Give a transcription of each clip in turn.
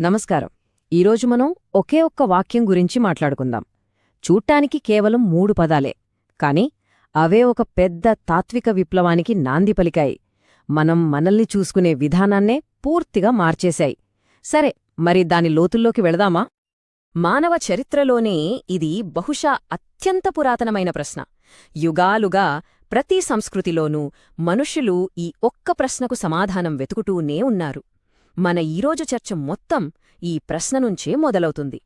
నమస్కారం. ఈరోజు మనం ఒకే ఒక్క వాక్యం గురించి మాట్లాడుకుందాం. చూట్టానికి కేవలం మూడు పదాలే. కాని అవే ఒక పెద్ద తాత్విక విప్లవానికి నాంది పలికాయి. మనం మనల్ని చూసుకునే విధానాన్నే పూర్తిగా మార్చేశాయి. సరే మరి దాని లోతుల్లోకి వెళదామా? మానవ చరిత్రలోనే ఇది బహుశా అత్యంత పురాతనమైన ప్రశ్న. యుగాలుగా ప్రతి సంస్కృతిలోనూ మనుషులు ఈ ఒక్క ప్రశ్నకు సమాధానం వెతుకుతూనే ఉన్నారు. మన ఈరోజు చర్చ మొత్తం ఈ ప్రశ్న నుంచే మొదలవుతుంది.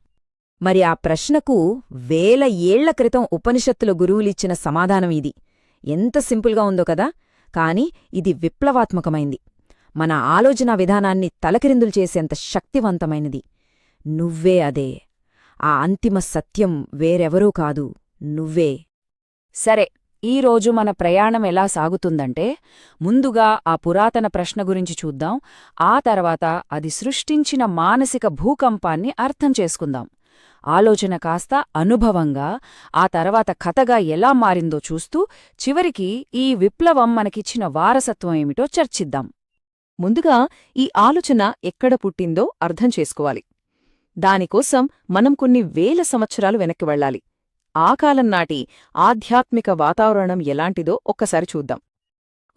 మరి ఆ ప్రశ్నకు వేల ఏళ్ళ క్రితం ఉపనిషత్తుల గురువులిచ్చిన సమాధానం ఇది. ఎంత సింపుల్గా ఉందో కదా? కాని ఇది విప్లవాత్మకమైంది. మన ఆలోచనా విధానాన్ని తలకిరిందులు చేసేంత శక్తివంతమైనది. నువ్వే అదే. ఆ అంతిమ సత్యం వేరెవరూ కాదు. నువ్వే. సరే ఈరోజు మన ప్రయాణం ఎలా సాగుతుందంటే ముందుగా ఆ పురాతన ప్రశ్న గురించి చూద్దాం. ఆ తర్వాత అది సృష్టించిన మానసిక భూకంపాన్ని అర్థం చేసుకుందాం. ఆలోచన కాస్త అనుభవంగా ఆ తర్వాత కథగా ఎలా మారిందో చూస్తూ చివరికి ఈ విప్లవం మనకిచ్చిన వారసత్వం ఏమిటో చర్చిద్దాం. ముందుగా ఈ ఆలోచన ఎక్కడ పుట్టిందో అర్థం చేసుకోవాలి. దానికోసం మనం కొన్ని వేల సంవత్సరాలు వెనక్కి వెళ్ళాలి. ఆ కాలం నాటి ఆధ్యాత్మిక వాతావరణం ఎలాంటిదో ఒక్కసారి చూద్దాం.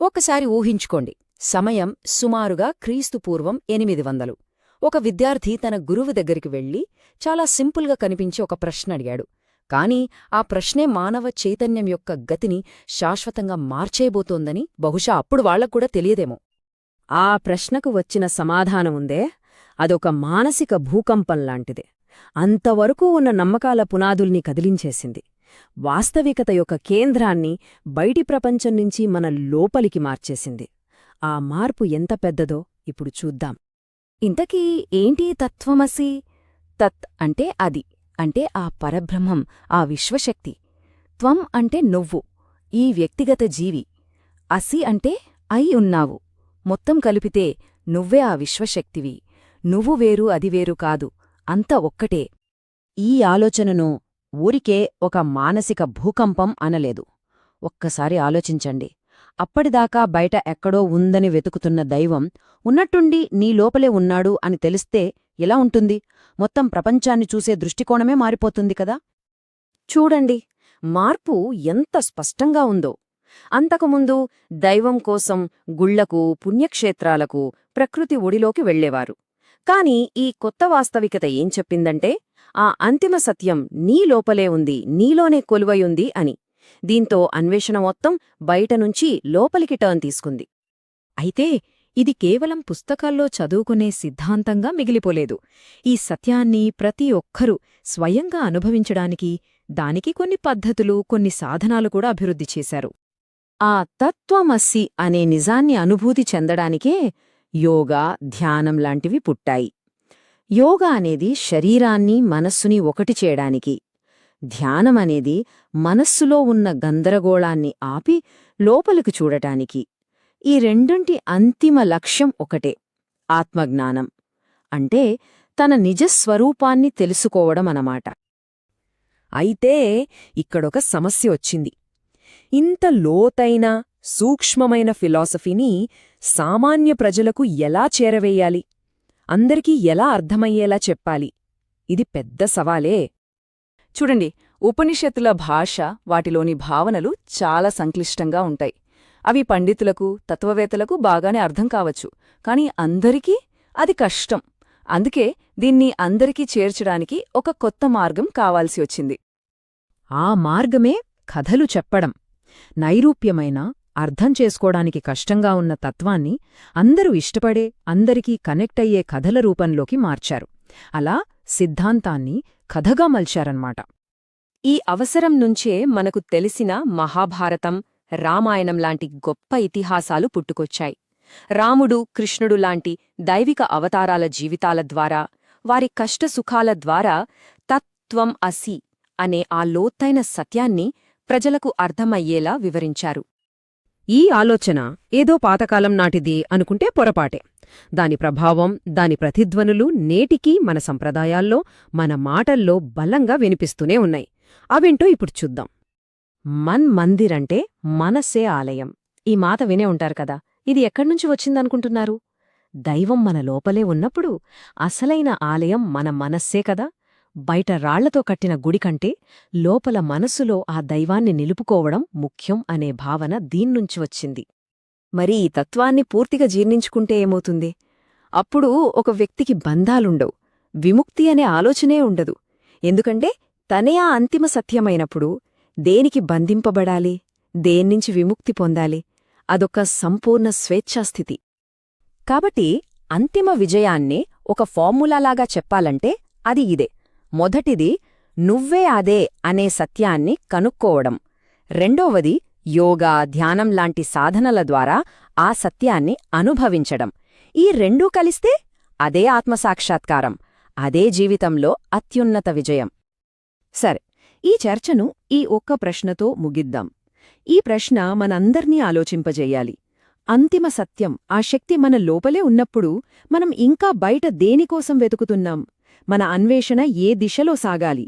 ఒకసారి ఊహించుకోండి. సమయం సుమారుగా క్రీస్తుపూర్వం ఎనిమిది వందలు. ఒక విద్యార్థి తన గురువు దగ్గరికి వెళ్ళి చాలా సింపుల్గా కనిపించి ఒక ప్రశ్న అడిగాడు. కాని ఆ ప్రశ్నే మానవ చైతన్యం యొక్క గతిని శాశ్వతంగా మార్చేయబోతోందని బహుశా అప్పుడు వాళ్ళక్కూడా తెలియదేమో. ఆ ప్రశ్నకు వచ్చిన సమాధానముందే అదొక మానసిక భూకంపంలాంటిదే అంతవరకు ఉన్న నమ్మకాల పునాదుల్ని కదిలించేసింది. వాస్తవికత యొక్క కేంద్రాన్ని బయటి ప్రపంచం నుంచి మన లోపలికి మార్చేసింది. ఆ మార్పు ఎంత పెద్దదో ఇప్పుడు చూద్దాం. ఇంతకీ ఏంటి తత్వమసి? తత్ అంటే అది అంటే ఆ పరబ్రహ్మం ఆ విశ్వశక్తి. త్వం అంటే నువ్వు ఈ వ్యక్తిగత జీవి. అసి అంటే అయి ఉన్నావు. మొత్తం కలిపితే నువ్వే ఆ విశ్వశక్తివి. నువ్వు వేరు అది వేరు కాదు. అంత ఒక్కటే. ఈ ఆలోచనను ఊరికే ఒక మానసిక భూకంపం అనలేదు. ఒక్కసారి ఆలోచించండి. అప్పటిదాకా బయట ఎక్కడో ఉందని వెతుకుతున్న దైవం ఉన్నట్టుండి నీ లోపలే ఉన్నాడు అని తెలిస్తే ఎలా ఉంటుంది? మొత్తం ప్రపంచాన్ని చూసే దృష్టికోణమే మారిపోతుంది కదా? చూడండి మార్పు ఎంత స్పష్టంగా ఉందో. అంతకుముందు దైవం కోసం గుళ్ళకు పుణ్యక్షేత్రాలకు ప్రకృతి ఒడిలోకి వెళ్ళేవారు కాని ఈ కొత్త వాస్తవికత ఏం చెప్పిందంటే ఆ అంతిమ సత్యం నీ లోపలే ఉంది నీలోనే కొలువయుంది అని. దీంతో అన్వేషణ మొత్తం బయటనుంచి లోపలికి టర్న్ తీసుకుంది. అయితే ఇది కేవలం పుస్తకాల్లో చదువుకునే సిద్ధాంతంగా మిగిలిపోలేదు. ఈ సత్యాన్ని ప్రతి ఒక్కరూ స్వయంగా అనుభవించడానికి దానికి కొన్ని పద్ధతులు కొన్ని సాధనాలు కూడా అభివృద్ధి చేశారు. ఆ తత్వమస్సి అనే నిజాన్ని అనుభూతి చెందడానికే యోగా ధ్యానం లాంటివి పుట్టాయి. యోగా అనేది శరీరాన్ని మనస్సుని ఒకటి చేయడానికి. ధ్యానం అనేది మనస్సులో ఉన్న గందరగోళాన్ని ఆపి లోపలికి చూడటానికి. ఈ రెండుంటి అంతిమ లక్ష్యం ఒకటే ఆత్మజ్ఞానం. అంటే తన నిజస్వరూపాన్ని తెలుసుకోవడం అన్నమాట. అయితే ఇక్కడొక సమస్య వచ్చింది. ఇంత లోతైన సూక్ష్మమైన ఫిలాసఫీని సామాన్య ప్రజలకు ఎలా చేరవేయాలి? అందరికీ ఎలా అర్థమయ్యేలా చెప్పాలి? ఇది పెద్ద సవాలే. చూడండి ఉపనిషత్తుల భాష వాటిలోని భావనలు చాలా సంక్లిష్టంగా ఉంటాయి. అవి పండితులకు తత్వవేత్తలకు బాగానే అర్థం కావచ్చు. కాని అందరికీ అది కష్టం. అందుకే దీన్ని అందరికీ చేర్చడానికి ఒక కొత్త మార్గం కావాల్సి వచ్చింది. ఆ మార్గమే కథలు చెప్పడం. నైరూప్యమైన అర్థం చేసుకోడానికి కష్టంగా ఉన్న తత్వాన్ని అందరూ ఇష్టపడే అందరికీ కనెక్ట్ అయ్యే కథల రూపంలోకి మార్చారు. అలా సిద్ధాంతాన్ని కథగా మల్చారన్మాట ఈ అవసరం నుంచే మనకు తెలిసిన మహాభారతం రామాయణం లాంటి గొప్ప ఇతిహాసాలు పుట్టుకొచ్చాయి. రాముడు కృష్ణుడు లాంటి దైవిక అవతారాల జీవితాల ద్వారా వారి కష్టసుఖాల ద్వారా తత్వం అసి అనే ఆ లోతైన సత్యాన్ని ప్రజలకు అర్థమయ్యేలా వివరించారు. ఈ ఆలోచన ఏదో పాతకాలం నాటిది అనుకుంటే పొరపాటే. దాని ప్రభావం దాని ప్రతిధ్వనులు నేటికీ మన సంప్రదాయాల్లో మన మాటల్లో బలంగా వినిపిస్తూనే ఉన్నాయి. అవేంటో ఇప్పుడు చూద్దాం. మన్ మందిర్ అంటే మనసే ఆలయం. ఈ మాట వినే ఉంటారు కదా ఇది ఎక్కడ్నుంచి వచ్చిందనుకుంటున్నారు? దైవం మన లోపలే ఉన్నప్పుడు అసలైన ఆలయం మన మనస్సే కదా. బయట రాళ్ళతో కట్టిన గుడి కంటే లోపల మనసులో ఆ దైవాన్ని నిలుపుకోవడం ముఖ్యం అనే భావన దీన్నుంచి వచ్చింది. మరి ఈ తత్వాన్ని పూర్తిగా జీర్ణించుకుంటే ఏమవుతుంది? అప్పుడు ఒక వ్యక్తికి బంధాలుండవు. విముక్తి అనే ఆలోచనే ఉండదు. ఎందుకంటే తనే ఆ అంతిమ సత్యమైనప్పుడు దేనికి బంధింపబడాలి? దేన్నించి విముక్తి పొందాలి? అదొక సంపూర్ణ స్వేచ్ఛాస్థితి కాబట్టి అంతిమ విజయాన్ని ఒక ఫార్ములాలాగా చెప్పాలంటే అది ఇదే. మొదటిది నువ్వే అదే అనే సత్యాన్ని కనుక్కోవడం. రెండవది యోగా ధ్యానం లాంటి సాధనల ద్వారా ఆ సత్యాన్ని అనుభవించడం. ఈ రెండూ కలిస్తే అదే ఆత్మసాక్షాత్కారం అదే జీవితంలో అత్యున్నత విజయం. సరే ఈ చర్చను ఈ ఒక్క ప్రశ్నతో ముగిద్దాం. ఈ ప్రశ్న మనందర్నీ ఆలోచింపజేయాలి. అంతిమ సత్యం ఆ శక్తి మన లోపలే ఉన్నప్పుడు మనం ఇంకా బయట దేనికోసం వెతుకుతున్నాం? మన అన్వేషణ ఏ దిశలో సాగాలి?